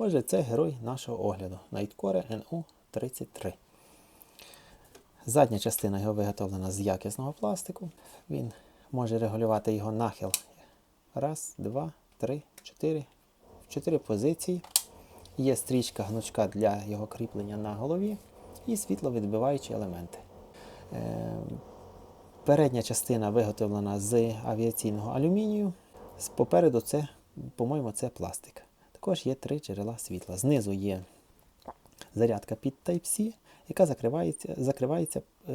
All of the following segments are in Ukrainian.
Отже, це герой нашого огляду Nightcore NU33. Задня частина його виготовлена з якісного пластику. Він може регулювати його нахил. Раз, два, три, чотири. В чотири позиції. Є стрічка гнучка для його кріплення на голові і світловідбиваючі елементи. Е, Передня частина виготовлена з авіаційного алюмінію. Попереду це, по-моєму, це пластик. Також є три джерела світла. Знизу є зарядка під Type-C, яка закривається, закривається е,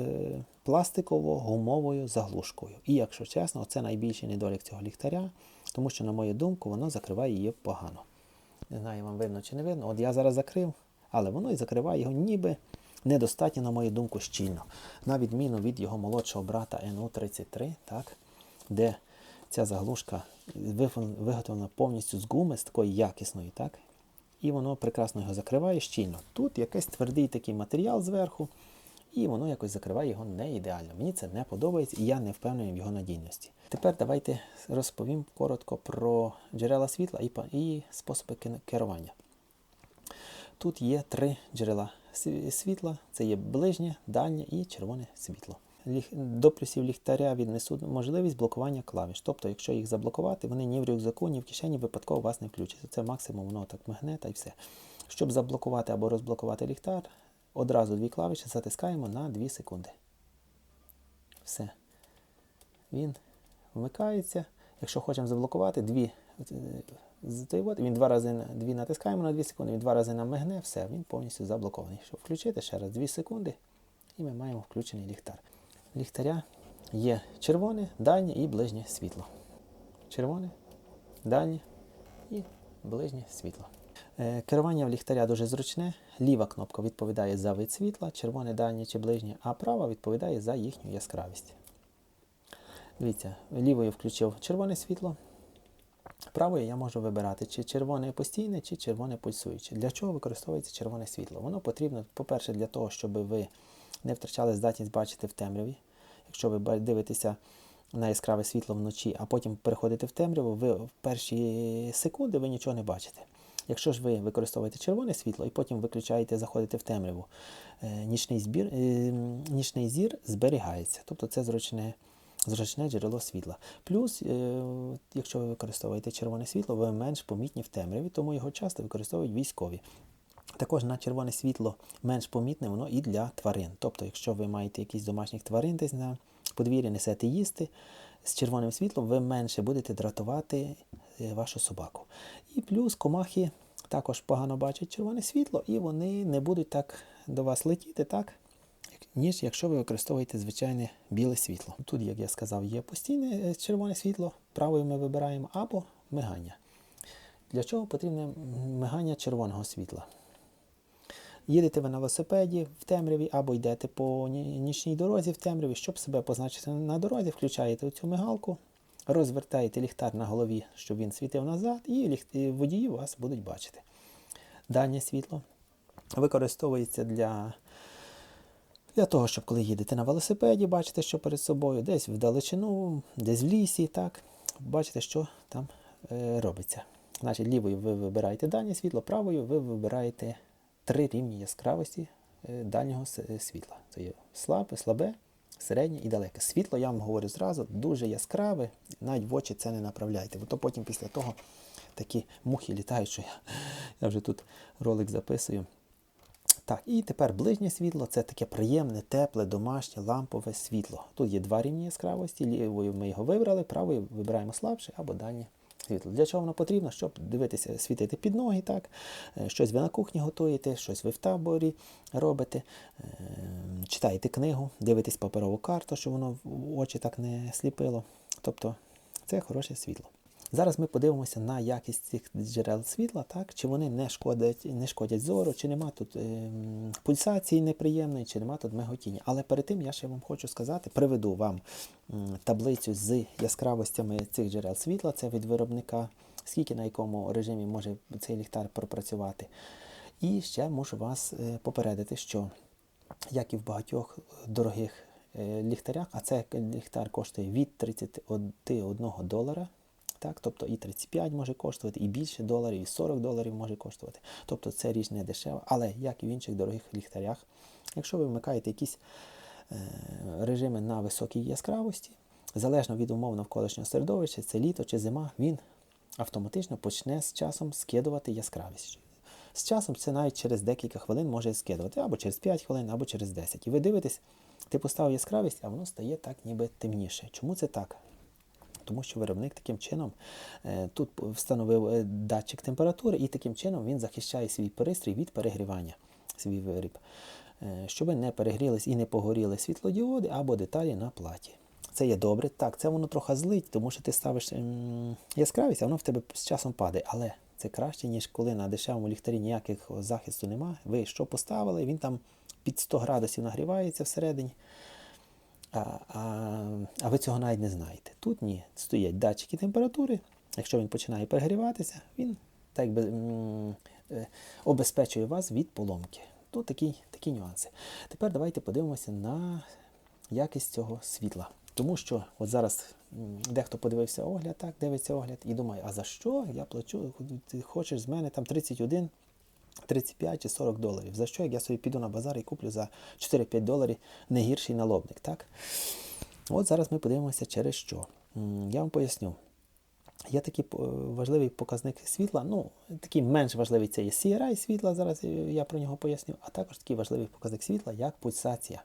пластиково-гумовою заглушкою. І, якщо чесно, це найбільший недолік цього ліхтаря, тому що, на мою думку, воно закриває її погано. Не знаю, вам видно чи не видно. От я зараз закрив, але воно і закриває його ніби недостатньо, на мою думку, щільно. На відміну від його молодшого брата NU33, так, де ця заглушка виготовлена повністю з гуми, з такої якісної, так, і воно прекрасно його закриває щільно. Тут якийсь твердий такий матеріал зверху, і воно якось закриває його не ідеально. Мені це не подобається і я не впевнений в його надійності. Тепер давайте розповім коротко про джерела світла і, способи керування. Тут є три джерела світла: це є ближнє, дальнє і червоне світло. До плюсів ліхтаря віднесуть можливість блокування клавіш. Тобто, якщо їх заблокувати, вони ні в рюкзаку, ні в кишені випадково вас не включаться. Це максимум воно так мигне та й все. Щоб заблокувати або розблокувати ліхтар, одразу дві клавіші затискаємо на 2 секунди. Все. Він вмикається. Якщо хочемо заблокувати, дві він два рази дві натискаємо на 2 секунди, він два рази нам мигне, все, він повністю заблокований. Щоб включити ще раз 2 секунди, і ми маємо включений ліхтар. Ліхтаря є червоне, дальнє і ближнє світло. Червоне, дальнє і ближнє світло. Е, Керування в ліхтаря дуже зручне. Ліва кнопка відповідає за вид світла, червоне, дальнє чи ближнє, а права відповідає за їхню яскравість. Дивіться, лівою включив червоне світло, правою я можу вибирати, чи червоне постійне, чи червоне пульсуюче. Для чого використовується червоне світло? Воно потрібно, по-перше, для того, щоб ви не втрачали здатність бачити в темряві. Якщо ви дивитеся на яскраве світло вночі, а потім переходите в темряву, ви в перші секунди ви нічого не бачите. Якщо ж ви використовуєте червоне світло і потім виключаєте, заходите в темряву, е, нічний, збір, е, нічний зір зберігається. Тобто це зручне, зручне джерело світла. Плюс, е, якщо ви використовуєте червоне світло, ви менш помітні в темряві, тому його часто використовують військові. Також на червоне світло менш помітне воно і для тварин. Тобто, якщо ви маєте якісь домашніх тварин десь на подвір'ї, несете їсти, з червоним світлом ви менше будете дратувати е, вашу собаку. І плюс комахи також погано бачать червоне світло, і вони не будуть так до вас летіти, так, ніж якщо ви використовуєте звичайне біле світло. Тут, як я сказав, є постійне е, червоне світло, правою ми вибираємо або мигання. Для чого потрібне мигання червоного світла? Їдете ви на велосипеді в темряві або йдете по нічній дорозі в темряві, щоб себе позначити на дорозі, включаєте цю мигалку, розвертаєте ліхтар на голові, щоб він світив назад, і водії вас будуть бачити. Дальнє світло використовується для, для того, щоб коли їдете на велосипеді, бачите, що перед собою, десь вдалечину, десь в лісі, так, бачите, що там е, робиться. Значить, лівою ви вибираєте дальнє світло, правою ви вибираєте три рівні яскравості е, дальнього е, світла. Це є слабе, слабе, середнє і далеке. Світло, я вам говорю зразу, дуже яскраве, навіть в очі це не направляйте, бо то потім після того такі мухи літають, що я, я вже тут ролик записую. Так, і тепер ближнє світло це таке приємне, тепле, домашнє, лампове світло. Тут є два рівні яскравості, лівою ми його вибрали, правою вибираємо слабше або дальнє світло. Для чого воно потрібно? Щоб дивитися, світити під ноги, так? Е, щось ви на кухні готуєте, щось ви в таборі робите, е, читаєте книгу, дивитесь паперову карту, щоб воно в очі так не сліпило. Тобто це хороше світло. Зараз ми подивимося на якість цих джерел світла, так? чи вони не шкодять, не шкодять зору, чи нема тут ем, пульсації неприємної, чи нема тут миготіння. Але перед тим я ще вам хочу сказати, приведу вам таблицю з яскравостями цих джерел світла, це від виробника, скільки на якому режимі може цей ліхтар пропрацювати. І ще мушу вас е, попередити, що як і в багатьох дорогих е, ліхтарях, а це ліхтар коштує від 31 долара. Так? Тобто і 35 може коштувати, і більше доларів, і 40 доларів може коштувати. Тобто це річ не дешева, але як і в інших дорогих ліхтарях, якщо ви вмикаєте якісь е, режими на високій яскравості, залежно від умов навколишнього середовища, це літо чи зима, він автоматично почне з часом скидувати яскравість. З часом це навіть через декілька хвилин може скидувати, або через 5 хвилин, або через 10. І ви дивитесь, ти поставив яскравість, а воно стає так ніби темніше. Чому це так? Тому що виробник таким чином е, тут встановив е, датчик температури, і таким чином він захищає свій пристрій від перегрівання, свій виріб, е, щоб не перегрілись і не погоріли світлодіоди або деталі на платі. Це є добре. Так, це воно трохи злить, тому що ти ставиш ем, яскравість, а воно в тебе з часом падає. Але це краще, ніж коли на дешевому ліхтарі ніяких захисту немає. Ви що поставили, він там під 100 градусів нагрівається всередині. А, а, а ви цього навіть не знаєте. Тут ні, стоять датчики температури. Якщо він починає перегріватися, він так би е, обезпечує вас від поломки. Тут такі, такі нюанси. Тепер давайте подивимося на якість цього світла. Тому що от зараз дехто подивився огляд, так, дивиться огляд і думає, а за що я плачу? Ти хочеш з мене там 31, 35 чи 40 доларів. За що, як я собі піду на базар і куплю за 4-5 доларів не гірший налобник, так? От зараз ми подивимося, через що. Я вам поясню. Є такий е, важливий показник світла, ну, такий менш важливий це є CRI світла, зараз я про нього поясню, а також такий важливий показник світла, як пульсація.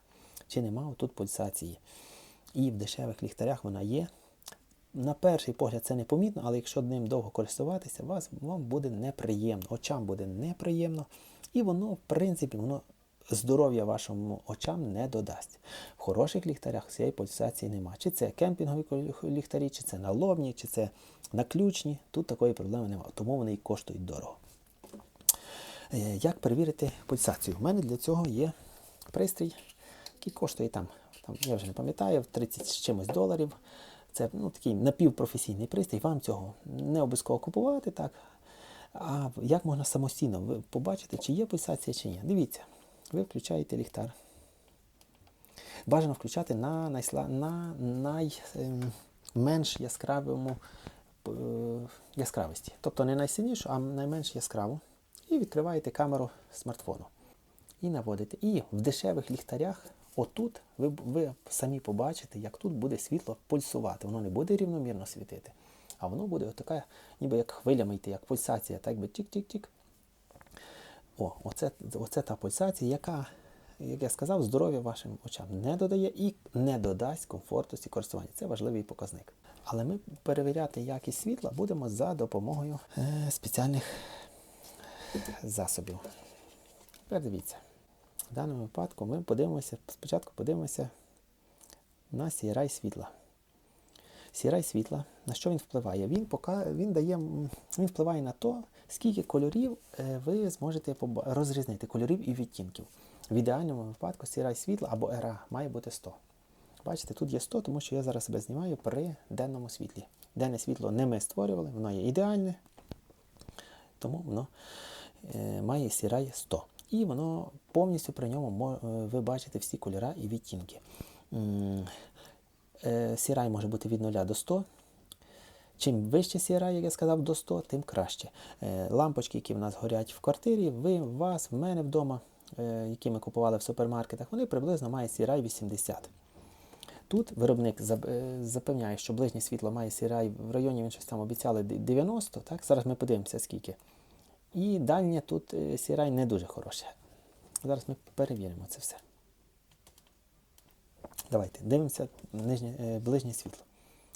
Чи нема тут пульсації? І в дешевих ліхтарях вона є. На перший погляд це непомітно, але якщо ним довго користуватися, вас, вам буде неприємно, очам буде неприємно, і воно, в принципі, воно здоров'я вашим очам не додасть. В хороших ліхтарях цієї пульсації нема. Чи це кемпінгові ліхтарі, чи це налобні, чи це наключні, тут такої проблеми немає, тому вони і коштують дорого. Е, Як перевірити пульсацію? У мене для цього є пристрій, який коштує там, там я вже не пам'ятаю, 30 з чимось доларів. Це ну, такий напівпрофесійний пристрій, вам цього не обов'язково купувати, так. А як можна самостійно побачити, чи є пульсація, чи ні. Дивіться, ви включаєте ліхтар. Бажано включати на, найсла... на найменш яскравому е, яскравості. Тобто не найсильнішу, а найменш яскраву. І відкриваєте камеру смартфону. І наводите. І в дешевих ліхтарях, отут, ви, ви самі побачите, як тут буде світло пульсувати. Воно не буде рівномірно світити, а воно буде отака, ніби як хвилями йти, як пульсація, так би тік-тік-тік. О, оце, оце та пульсація, яка, як я сказав, здоров'я вашим очам не додає і не додасть комфортності користування. Це важливий показник. Але ми перевіряти якість світла будемо за допомогою е, спеціальних засобів. Тепер дивіться. В даному випадку ми подивимося, спочатку подивимося на сірай світла. Сірай світла, на що він впливає? Він пока, він, дає, він впливає на те, скільки кольорів е, ви зможете розрізнити кольорів і відтінків. В ідеальному випадку сірай світла або ера має бути 100. Бачите, тут є 100, тому що я зараз себе знімаю при денному світлі. Денне світло не ми створювали, воно є ідеальне, тому воно е, має сірай 100. І воно повністю при ньому е, ви бачите всі кольори і відтінки. Е, Сірай може бути від 0 до 100. Чим вище сірай, як я сказав, до 100, тим краще. Е, Лампочки, які в нас горять в квартирі, ви, у вас, в мене вдома, які ми купували в супермаркетах, вони приблизно мають сірай 80. Тут виробник запевняє, що ближнє світло має сірай в районі, він щось там обіцяли 90, так? зараз ми подивимося скільки. І дальнє тут е, сірай не дуже хороше. Зараз ми перевіримо це все. Давайте дивимося нижнє, е, ближнє світло.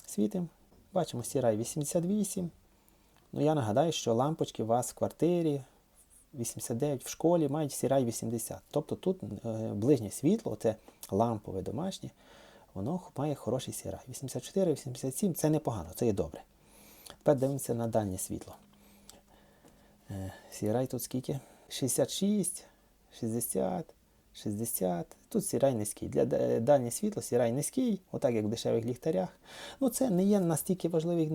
Світимо, бачимо сірай 88. Ну, я нагадаю, що лампочки у вас в квартирі 89 в школі мають сірай 80. Тобто тут е, ближнє світло, це лампове домашнє, воно має хороший сірай. 84, 87 це непогано, це є добре. Тепер дивимося на дальнє світло. Е, Сірай тут скільки? 66, 60, 60. Тут сірай низький. Для да- дальнє світло сірай низький, отак як в дешевих ліхтарях. Ну це не є настільки важливий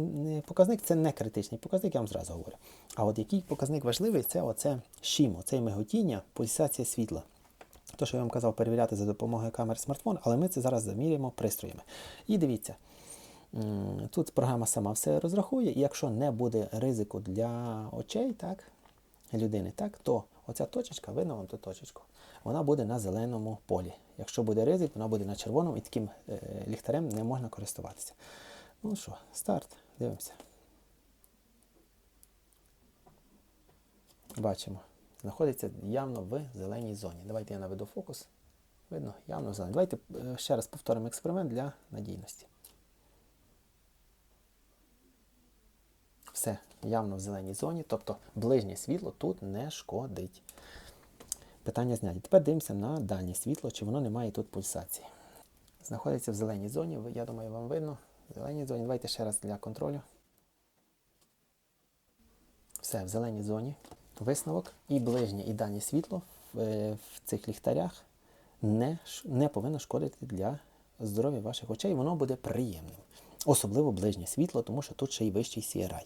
показник, це не критичний показник, я вам зразу говорю. А от який показник важливий, це оце шім, оце миготіння, пульсація світла. То, що я вам казав, перевіряти за допомогою камери смартфон, але ми це зараз заміряємо пристроями. І дивіться, Тут програма сама все розрахує, і якщо не буде ризику для очей так, людини, так, то оця точечка, видно вам ту точечку, вона буде на зеленому полі. Якщо буде ризик, вона буде на червоному і таким е, ліхтарем не можна користуватися. Ну що, старт, дивимося. Бачимо, знаходиться явно в зеленій зоні. Давайте я наведу фокус. Видно, явно в зеленій. Давайте е, ще раз повторимо експеримент для надійності. Все явно в зеленій зоні, тобто ближнє світло тут не шкодить. Питання зняті. Тепер дивимося на дальнє світло, чи воно не має тут пульсації. Знаходиться в зеленій зоні, я думаю, вам видно. В зеленій зоні. Давайте ще раз для контролю. Все, в зеленій зоні. Висновок і ближнє, і дальнє світло в, е, в цих ліхтарях не, не повинно шкодити для здоров'я ваших очей. Воно буде приємним. Особливо ближнє світло, тому що тут ще й вищий CRI.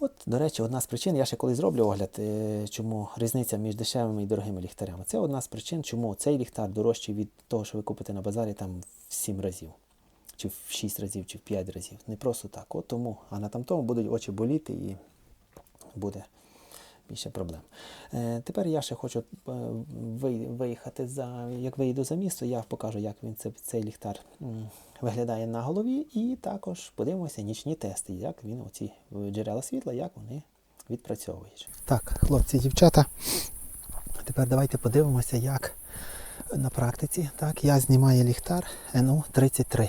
От, до речі, одна з причин, я ще колись зроблю огляд, е, чому різниця між дешевими і дорогими ліхтарями. Це одна з причин, чому цей ліхтар дорожчий від того, що ви купите на базарі там в 7 разів, чи в 6 разів, чи в 5 разів. Не просто так. От тому, а на тамтому будуть очі боліти і буде більше проблем. Е, тепер я ще хочу е, виїхати за. Як виїду за місто, я покажу, як він це, цей ліхтар виглядає на голові, і також подивимося нічні тести, як він оці е, джерела світла, як вони відпрацьовують. Так, хлопці, дівчата. Тепер давайте подивимося, як на практиці. Так, я знімаю ліхтар НУ-33.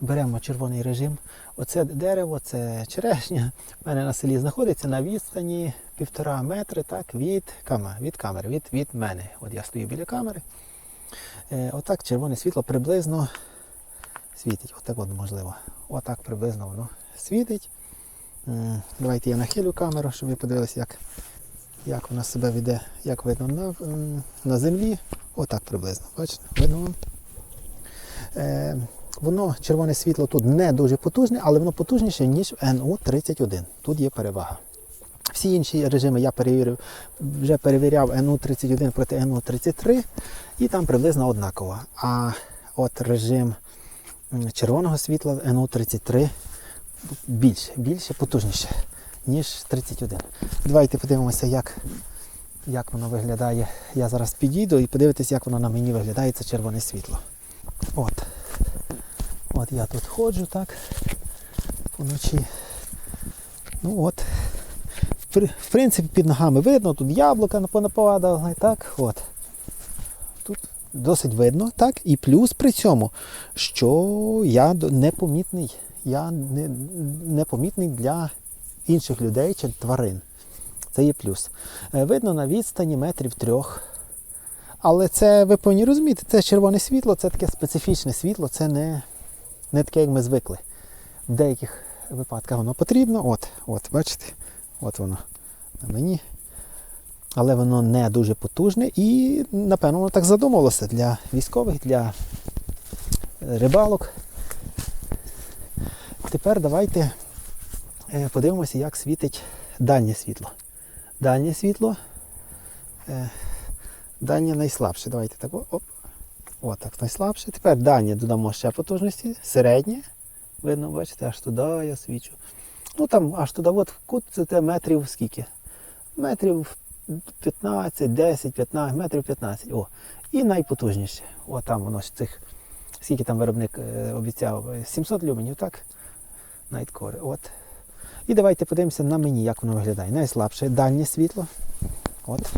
Беремо червоний режим. Оце дерево, це черешня. У мене на селі знаходиться на відстані півтора метри так, від, камери, від камери, від, від мене. От я стою біля камери. Е, отак червоне світло приблизно світить. Отак от можливо. Отак приблизно воно світить. М, Давайте я нахилю камеру, щоб ви подивилися, як, як вона себе веде, як видно на, на землі. Отак приблизно. Бачите, видно вам. Е, воно червоне світло тут не дуже потужне, але воно потужніше, ніж НУ-31. Тут є перевага. Всі інші режими я перевірив, вже перевіряв НУ-31 проти НУ-33, і там приблизно однаково. А от режим червоного світла НУ-33 більше, більше, потужніше, ніж 31. Давайте подивимося, як, як воно виглядає. Я зараз підійду і подивитися, як воно на мені виглядає, це червоне світло. От. От я тут ходжу так вночі. Ну от. В принципі, під ногами видно, тут яблука понападали, так, от. Тут досить видно, так. І плюс при цьому, що я непомітний. Я не, непомітний для інших людей чи тварин. Це є плюс. Е, Видно на відстані метрів трьох. Але це, ви повинні розуміти, це червоне світло, це таке специфічне світло, це не, не таке, як ми звикли. В деяких випадках воно потрібно. От, от, бачите, от воно на мені. Але воно не дуже потужне і, напевно, воно так задумалося для військових, для рибалок. Тепер давайте е, подивимося, як світить дальнє світло. Дальнє світло. е, Дальнє найслабше. Давайте так. Оп. О, так, найслабше. Тепер дальнє додамо ще потужності. Середнє. Видно, бачите, аж туди я свічу. Ну там аж туди, от в кут це те метрів скільки? Метрів 15, 10, 15, метрів 15. О. І найпотужніше. О, там воно ж цих. Скільки там виробник е, обіцяв? Е, 700 люменів, так? Найткори. От. І давайте подивимося на мені, як воно виглядає. Найслабше дальнє світло. От.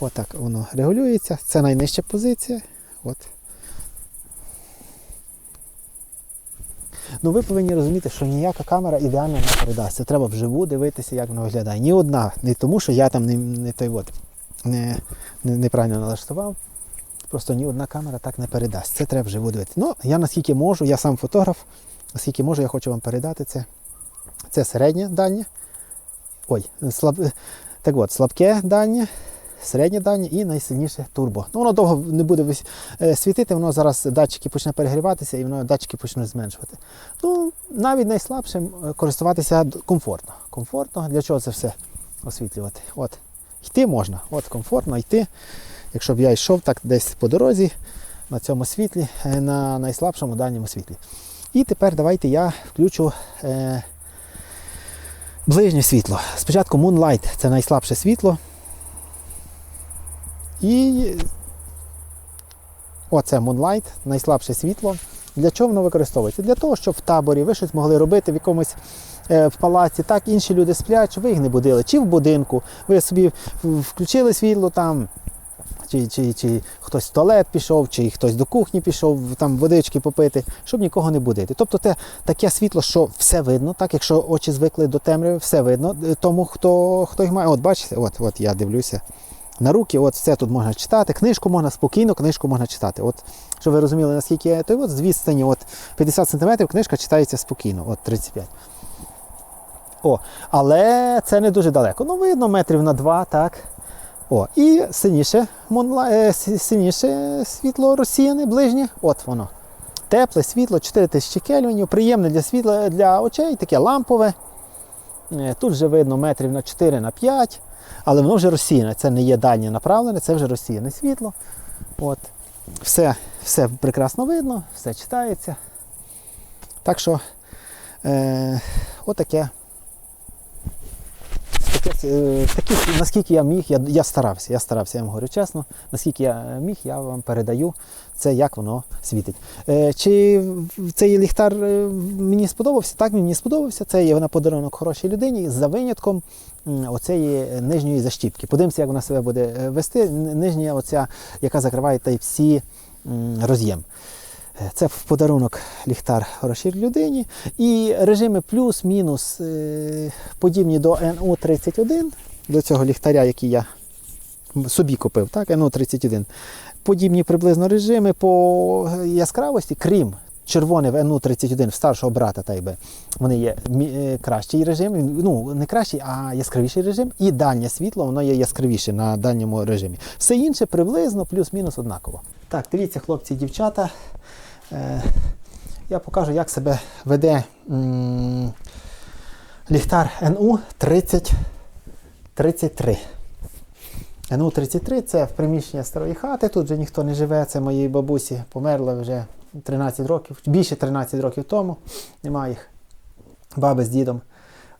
Отак воно регулюється. Це найнижча позиція. От. Ну ви повинні розуміти, що ніяка камера ідеально не передасть. Це треба вживу дивитися, як воно виглядає. Ні одна, не тому, що я там не, не той от, не, не, неправильно налаштував. Просто ні одна камера так не передасть. Це треба вживу дивитися. Ну, я наскільки можу, я сам фотограф, наскільки можу, я хочу вам передати це. Це середнє дальнє. Ой, слаб... так от, слабке дальнє, середнє дальнє і найсильніше турбо. Ну, воно довго не буде е, світити, воно зараз датчики почне перегріватися і воно датчики почнуть зменшувати. Ну, навіть найслабшим е, користуватися комфортно. Комфортно, для чого це все освітлювати? От. Йти можна, от комфортно йти. якщо б я йшов так десь по дорозі на цьому світлі, е, на найслабшому дальньому світлі. І тепер давайте я включу е, ближнє світло. Спочатку Moonlight це найслабше світло. І оце Moonlight, найслабше світло. Для чого воно використовується? Для того, щоб в таборі ви щось могли робити в якомусь е, в палаці, так інші люди сплять, щоб ви їх не будили. Чи в будинку, ви собі включили світло там, чи, чи, чи хтось в туалет пішов, чи хтось до кухні пішов, там водички попити, щоб нікого не будити. Тобто те таке світло, що все видно, так якщо очі звикли до темряви, все видно е, тому, хто, хто їх має. От бачите, от, от я дивлюся на руки, от все тут можна читати. Книжку можна спокійно, книжку можна читати. От, щоб ви розуміли, наскільки то от з відстані от 50 см книжка читається спокійно, от 35. О, але це не дуже далеко. Ну, видно, метрів на два, так. О, і синіше, монла- е, синіше світло розсіяне, ближнє. От воно. Тепле світло, 4000 кельвінів, приємне для світла для очей, таке лампове. Е, Тут вже видно метрів на 4 на 5, але воно вже розсіяне. Це не є дальнє направлене, це вже розсіяне світло. От. Все, все прекрасно видно, все читається. Так що, е, отаке. Таке, е, такі, наскільки я міг, я, я старався, я старався, я вам говорю чесно, наскільки я міг, я вам передаю це, як воно світить. Е, чи цей ліхтар е, мені сподобався? Так, мені сподобався. Це є на подарунок хорошій людині за винятком оцеї нижньої защіпки. Подивимося, як вона себе буде вести. Нижня, оця, яка закриває Type-C роз'єм. Е, Це в подарунок ліхтар хорошій людині. І режими плюс-мінус е, подібні до NU31, до цього ліхтаря, який я собі купив, так, NU31. Подібні приблизно режими по яскравості, крім червоний в NU31 в старшого брата, та й би, вони є е, кращий режим, ну не кращий, а яскравіший режим. І дальнє світло, воно є яскравіше на дальньому режимі. Все інше приблизно плюс-мінус однаково. Так, дивіться, хлопці і дівчата. Я покажу, як себе веде ліхтар NU 3033. NU 33 це в приміщення старої хати. Тут вже ніхто не живе. Це моїй бабусі померла вже 13 років, більше 13 років тому. Немає їх. Баби з дідом.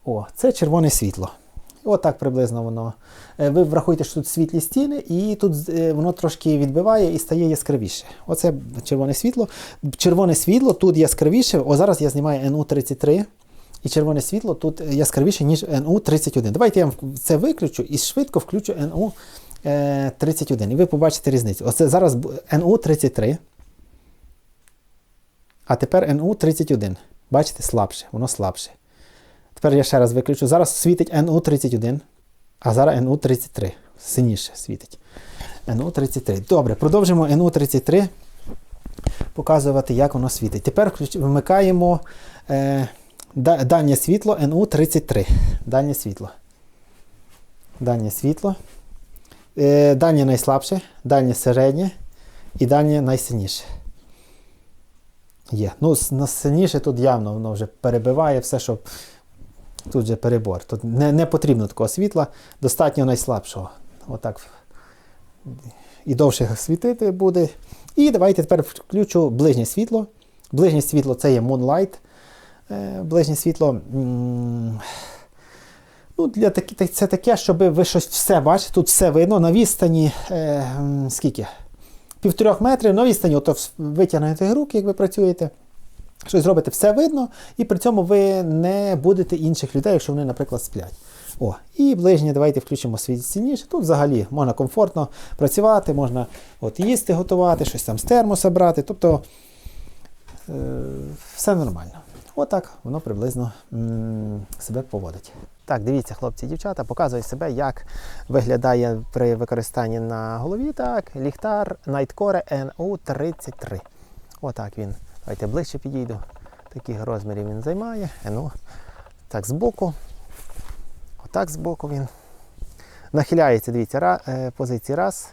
О, це червоне світло. От так приблизно воно. Е, Ви врахуйте, що тут світлі стіни, і тут е, воно трошки відбиває і стає яскравіше. Оце червоне світло. Червоне світло тут яскравіше. О, зараз я знімаю NU33. І червоне світло тут яскравіше, ніж NU31. Давайте я вам це виключу і швидко включу NU31. І ви побачите різницю. Оце зараз NU33. А тепер NU31. Бачите, слабше, воно слабше. Тепер я ще раз виключу. Зараз світить NU31, а зараз NU33. Синіше світить. NU33. Добре, продовжимо NU33. Показувати, як воно світить. Тепер вмикаємо е, дальнє світло NU33. Дальнє світло. Дальнє світло. Е, дальнє найслабше, дальнє середнє і дальнє найсильніше. Є. Ну, сильніше тут явно воно вже перебиває все, що тут вже перебор. Тут не, не потрібно такого світла, достатньо найслабшого. Отак. І довше світити буде. І давайте тепер включу ближнє світло. Ближнє світло це є Moonlight. Е, Ближнє світло. Ну, для такі, це таке, щоб ви щось все бачите, тут все видно. На відстані е, скільки? Півторьох метрів на відстані, ото витягнете руки, як ви працюєте. Щось зробите, все видно, і при цьому ви не будете інших людей, якщо вони, наприклад, сплять. О, і ближнє, давайте включимо світ сильніше. Тут взагалі можна комфортно працювати, можна от, їсти готувати, щось там з термоса брати. Тобто е, все нормально. Отак воно приблизно м, себе поводить. Так, дивіться, хлопці і дівчата, показує себе, як виглядає при використанні на голові. Так, ліхтар Nightcore NU33. Отак він. Давайте ближче підійду. Таких розмірів він займає. Ну, так, збоку. Отак збоку він. Нахиляється, дивіться, ра, е, позиції раз,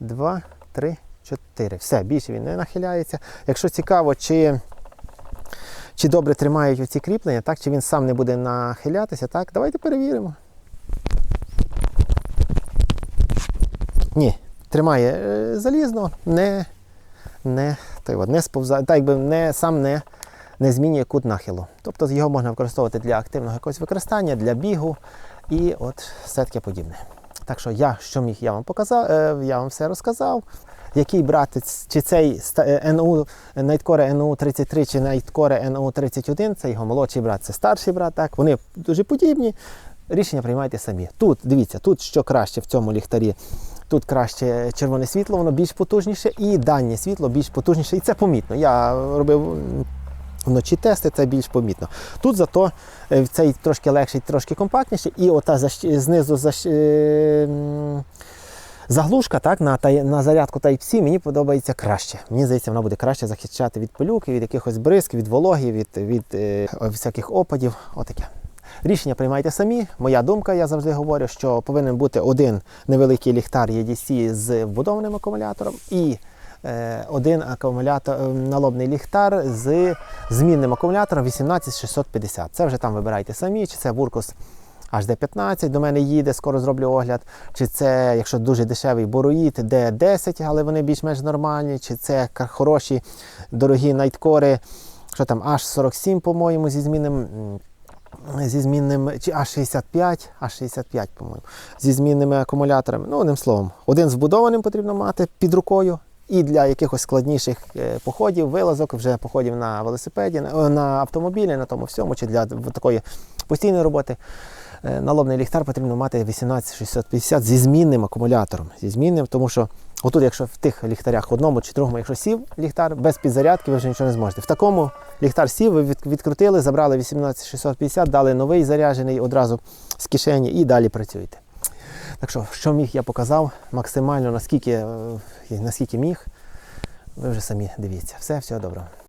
два, три, чотири. Все, більше він не нахиляється. Якщо цікаво, чи, чи добре тримають оці кріплення, так, чи він сам не буде нахилятися, так, давайте перевіримо. Ні, тримає е, залізно, не, не, не сповзає, так якби не, сам не, не змінює кут нахилу. Тобто його можна використовувати для активного якогось використання, для бігу і от все таке подібне. Так що я, що міг, я вам показав, е, я вам все розказав. Який брати, чи цей НУ, Nightcore NU 33 чи Nightcore NU 31, це його молодший брат, це старший брат, так, вони дуже подібні. Рішення приймайте самі. Тут, дивіться, тут що краще в цьому ліхтарі. Тут краще червоне світло, воно більш потужніше, і дальнє світло більш потужніше. І це помітно. Я робив вночі тести, це більш помітно. Тут зато е, цей трошки легший, трошки компактніший, і ота защ- знизу защ... е, заглушка так, на, на зарядку Type-C мені подобається краще. Мені здається, вона буде краще захищати від пилюки, від якихось бризк, від вологи, від, від е, всяких опадів. Отаке. Рішення приймайте самі. Моя думка, я завжди говорю, що повинен бути один невеликий ліхтар EDC з вбудованим акумулятором і е, один акумулятор, е, налобний ліхтар з змінним акумулятором 18650. Це вже там вибирайте самі, чи це Вуркус HD15 до мене їде, скоро зроблю огляд. Чи це, якщо дуже дешевий Боруїд D10, але вони більш-менш нормальні, чи це хороші, дорогі найткори, що там H47, по-моєму, зі змінним. Зі змінним, чи А65, А65, по-моєму, зі змінними акумуляторами. Ну, одним словом, один з вбудованим потрібно мати під рукою. І для якихось складніших е, походів, вилазок, вже походів на велосипеді, на, автомобілі, на тому всьому, чи для такої постійної роботи. е, Налобний ліхтар потрібно мати 18650 зі змінним акумулятором. Зі змінним, тому що отут, якщо в тих ліхтарях одному чи другому, якщо сів ліхтар, без підзарядки ви вже нічого не зможете. В такому ліхтар сів, ви відкрутили, забрали 18650, дали новий заряджений одразу з кишені і далі працюєте. Так що, що міг, я показав максимально наскільки, е, наскільки міг. Ви вже самі дивіться. Все, всього доброго.